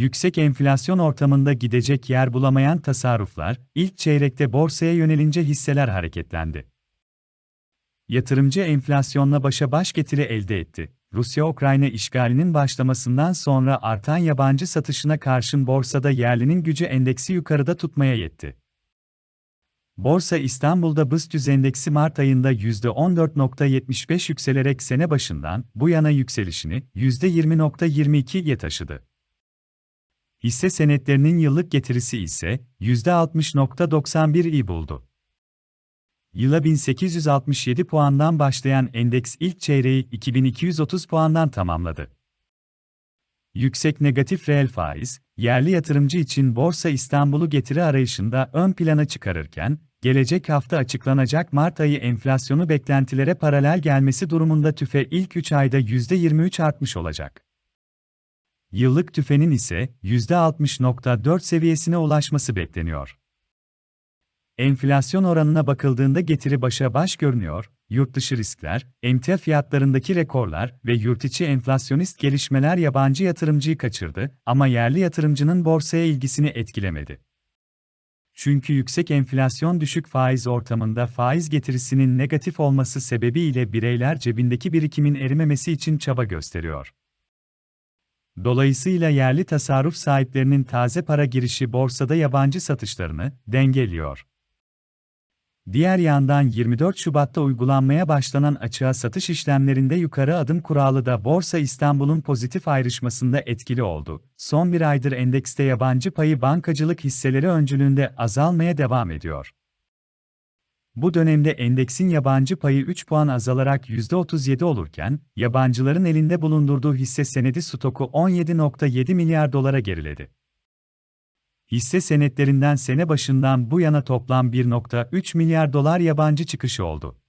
Yüksek enflasyon ortamında gidecek yer bulamayan tasarruflar, ilk çeyrekte borsaya yönelince hisseler hareketlendi. Yatırımcı enflasyonla başa baş getiri elde etti. Rusya-Ukrayna işgalinin başlamasından sonra artan yabancı satışına karşın borsada yerlinin gücü endeksi yukarıda tutmaya yetti. Borsa İstanbul'da BIST endeksi Mart ayında %14.75 yükselerek sene başından bu yana yükselişini %20.22'ye taşıdı. Hisse senetlerinin yıllık getirisi ise %60.91'i buldu. Yıla 1867 puandan başlayan endeks ilk çeyreği 2230 puandan tamamladı. Yüksek negatif reel faiz, yerli yatırımcı için Borsa İstanbul'u getiri arayışında ön plana çıkarırken, gelecek hafta açıklanacak Mart ayı enflasyonu beklentilere paralel gelmesi durumunda tüfe ilk 3 ayda %23 artmış olacak. Yıllık tüfenin ise %60.4 seviyesine ulaşması bekleniyor. Enflasyon oranına bakıldığında getiri başa baş görünüyor, yurtdışı riskler, emtia fiyatlarındaki rekorlar ve yurtiçi enflasyonist gelişmeler yabancı yatırımcıyı kaçırdı ama yerli yatırımcının borsaya ilgisini etkilemedi. Çünkü yüksek enflasyon düşük faiz ortamında faiz getirisinin negatif olması sebebiyle bireyler cebindeki birikimin erimemesi için çaba gösteriyor. Dolayısıyla yerli tasarruf sahiplerinin taze para girişi borsada yabancı satışlarını dengeliyor. Diğer yandan 24 Şubat'ta uygulanmaya başlanan açığa satış işlemlerinde yukarı adım kuralı da Borsa İstanbul'un pozitif ayrışmasında etkili oldu. Son bir aydır endekste yabancı payı bankacılık hisseleri öncülüğünde azalmaya devam ediyor. Bu dönemde endeksin yabancı payı 3 puan azalarak %37 olurken, yabancıların elinde bulundurduğu hisse senedi stoku 17.7 milyar dolara geriledi. Hisse senetlerinden sene başından bu yana toplam 1.3 milyar dolar yabancı çıkışı oldu.